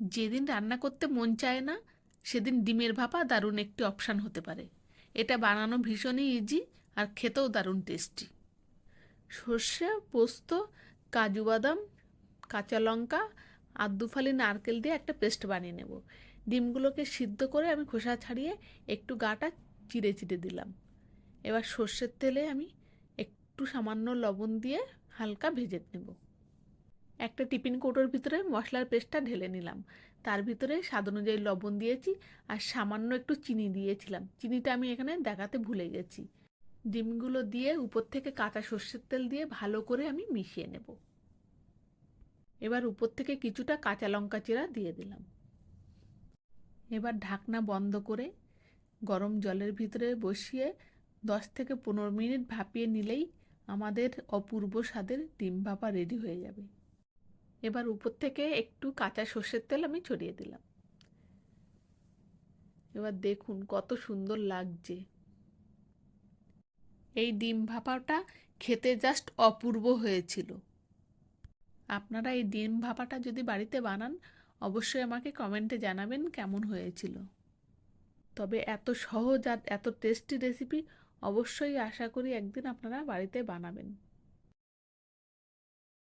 যেদিন রান্না করতে মন চায় না, সেদিন ডিমের ভাপা দারুণ একটি অপশান হতে পারে। এটা বানানো ভীষণই ইজি আর খেতেও দারুণ টেস্টি সর্ষে, পোস্ত, কাজু বাদাম, কাঁচা লঙ্কা আর দুফালি নারকেল দিয়ে একটা পেস্ট বানিয়ে নেব। ডিমগুলোকে সিদ্ধ করে আমি খোসা ছাড়িয়ে একটু গাটা চিড়ে চিড়ে দিলাম। এবার সর্ষের তেলে আমি একটু সামান্য লবণ দিয়ে হালকা ভেজে নেব। একটা টিফিন কৌটোর ভিতরে মশলার পেস্টটা ঢেলে নিলাম। তার ভিতরে স্বাদ অনুযায়ী লবণ দিয়েছি আর সামান্য একটু চিনি দিয়েছিলাম। চিনিটা আমি এখানে দেখাতে ভুলে গেছি। ডিমগুলো দিয়ে উপর থেকে কাঁচা সর্ষের তেল দিয়ে ভালো করে আমি মিশিয়ে নেব। এবার উপর থেকে কিছুটা কাঁচা লঙ্কা চিরা দিয়ে দিলাম। এবার ঢাকনা বন্ধ করে গরম জলের ভিতরে বসিয়ে দশ থেকে পনেরো মিনিট ভাপিয়ে নিলেই আমাদের অপূর্ব স্বাদের ডিম ভাপা রেডি হয়ে যাবে। এবার উপর থেকে একটু কাঁচা সর্ষের তেল আমি ছড়িয়ে দিলাম। এবার দেখুন কত সুন্দর লাগছে। এই ডিম ভাপাটা খেতে জাস্ট অপূর্ব হয়েছিল। আপনারা এই ডিম ভাপাটা যদি বাড়িতে বানান, অবশ্যই আমাকে কমেন্টে জানাবেন কেমন হয়েছিল। তবে এত সহজ আর এত টেস্টি রেসিপি অবশ্যই আশা করি একদিন আপনারা বাড়িতে বানাবেন।